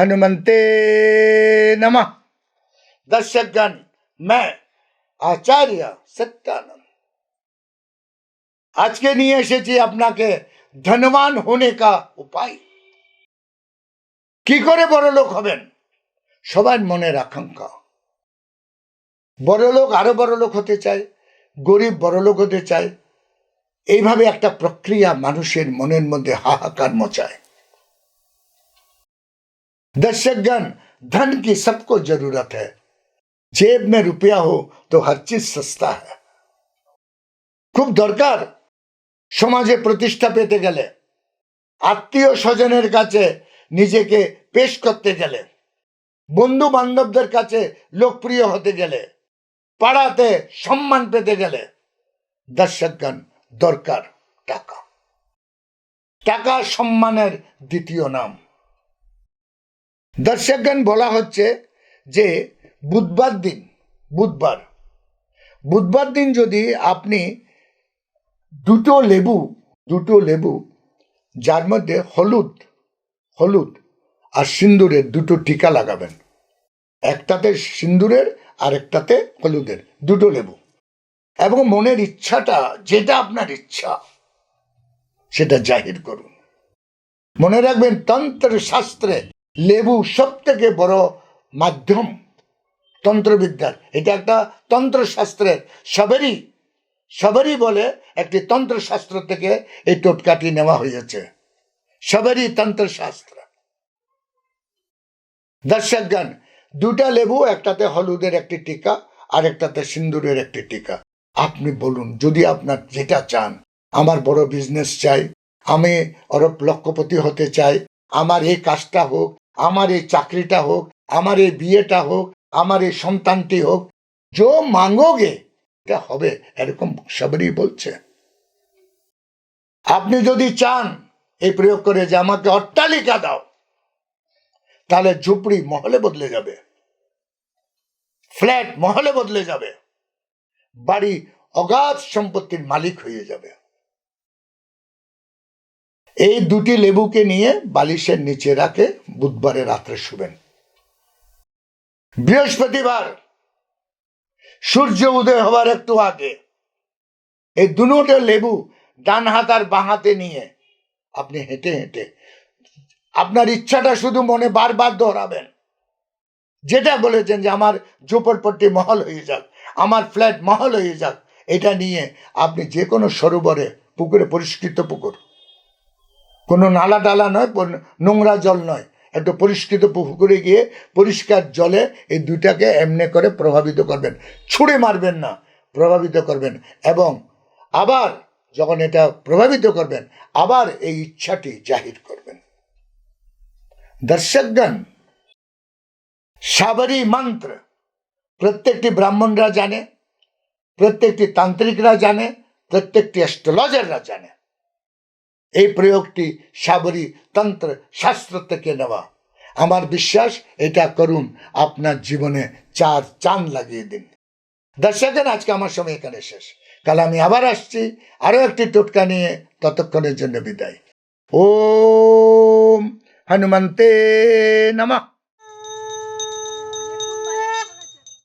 हनुमंते नमः दर्शकगण मैं আচার্য সত্যানন্দ আজকে নিয়ে এসেছি আপনাকে ধনবান হনে কা উপায় কি করে বড় লোক হবেন সবার মনের আকাঙ্ক্ষা বড় লোক আরো বড় লোক হতে চায় গরিব বড় লোক হতে চায় এইভাবে একটা প্রক্রিয়া মানুষের মনের মধ্যে হাহাকার মচায় दर्शकगण धन की सबको जरूरत है जेब में रुपया हो तो हर चीज सस्ता है খুব দরকার সমাজে প্রতিষ্ঠা পেতে গেলে আত্মীয় স্বজনের কাছে নিজেকে পেশ করতে গেলে বন্ধু বান্ধবদের কাছে লোকপ্রিয় হতে গেলে পাড়াতে সম্মান পেতে গেলে দর্শকগণ দরকার টাকা টাকা সম্মানের দ্বিতীয় নাম দর্শকগণ, বলা হচ্ছে যে বুধবার দিন, বুধবার। বুধবার দিন যদি আপনি দুটো লেবু দুটো লেবু, যার মধ্যে হলুদ হলুদ আর সিন্দুরের দুটো টিকা লাগাবেন। একটাতে সিন্দুরের আর একটাতে হলুদের, দুটো লেবু। এবং মনের ইচ্ছাটা, যেটা আপনার ইচ্ছা, সেটা জাহির করুন। মনে রাখবেন তন্ত্র শাস্ত্রে লেবু সব থেকে বড় মাধ্যম তন্ত্রবিদ্যার। এটা একটা তন্ত্রশাস্ত্রের। সবেরই সবেরই বলে একটি তন্ত্রশাস্ত্র থেকে এই টোটকাটি নেওয়া হয়েছে। সবেরই তন্ত্রশাস্ত্র। দর্শকগণ দুটা লেবু, একটাতে হলুদের একটি টিকা, আর একটাতে সিন্দুরের একটি টিকা। আপনি বলুন, যদি আপনার যেটা চান, আমার বড় বিজনেস চাই, আমি অরব লক্ষপতি হতে চাই, আমার এই কাজটা হোক আমার এই চাকরিটা হোক, আমার এই বিয়েটা হোক, আমার এই সন্তানটি হোক, যো মাঙ্গোগে, এটা হবে এরকম সবারই বলছে। আপনি যদি চান এই প্রয়োগ করে যে আমাকে অট্টালিকা দাও, তাহলে ঝুপড়ি মহলে বদলে যাবে। ফ্ল্যাট মহলে বদলে যাবে। বাড়ি অগাধ সম্পত্তির মালিক হয়ে যাবে। এই দুটি লেবুকে নিয়ে বালিশের নিচে রাখে বুধবারে রাত্রে শুবেন। বৃহস্পতিবার, সূর্য উদয় হবার একটু আগে এই দুটো লেবু ডান হাত আর বাঁ হাতে নিয়ে আপনি হেঁটে হেঁটে, আপনার ইচ্ছাটা শুধু মনে বারবার দোহরাবেন যেটা বলেছেন যে আমার ঝোপড়পট্টি মহল হয়ে যাক, আমার ফ্ল্যাট মহল হয়ে যাক, এটা নিয়ে আপনি যে কোনো সরোবরে পুকুরে পরিষ্কৃত পুকুর কোনো নালা ডালা নয় নোংরা জল নয়। একটু পরিষ্কৃত পুকুরে গিয়ে পরিষ্কার জলে এই দুইটাকে এমনি করে প্রভাবিত করবেন। ছুঁড়ে মারবেন না, প্রভাবিত করবেন। এবং আবার যখন এটা প্রভাবিত করবেন, আবার এই ইচ্ছাটি জাহির করবেন। দর্শকগণ, সাবরী মন্ত্র প্রত্যেকটি ব্রাহ্মণরা জানে, প্রত্যেকটি তান্ত্রিকরা জানে, প্রত্যেকটি অ্যাস্ট্রোলজাররা জানে। এই প্রয়োগটি সাবরী তন্ত্র শাস্ত্র থেকে নেওয়া। আমার বিশ্বাস এটা করুন, আপনার জীবনে চার চাঁদ লাগিয়ে দিন। দর্শকের আজকে আমার সময় এখানে শেষ। কাল আমি আবার আসছি, আরও একটি টোটকা নিয়ে ততক্ষণের জন্য বিদায়। ও হনুমন্তে নমঃ।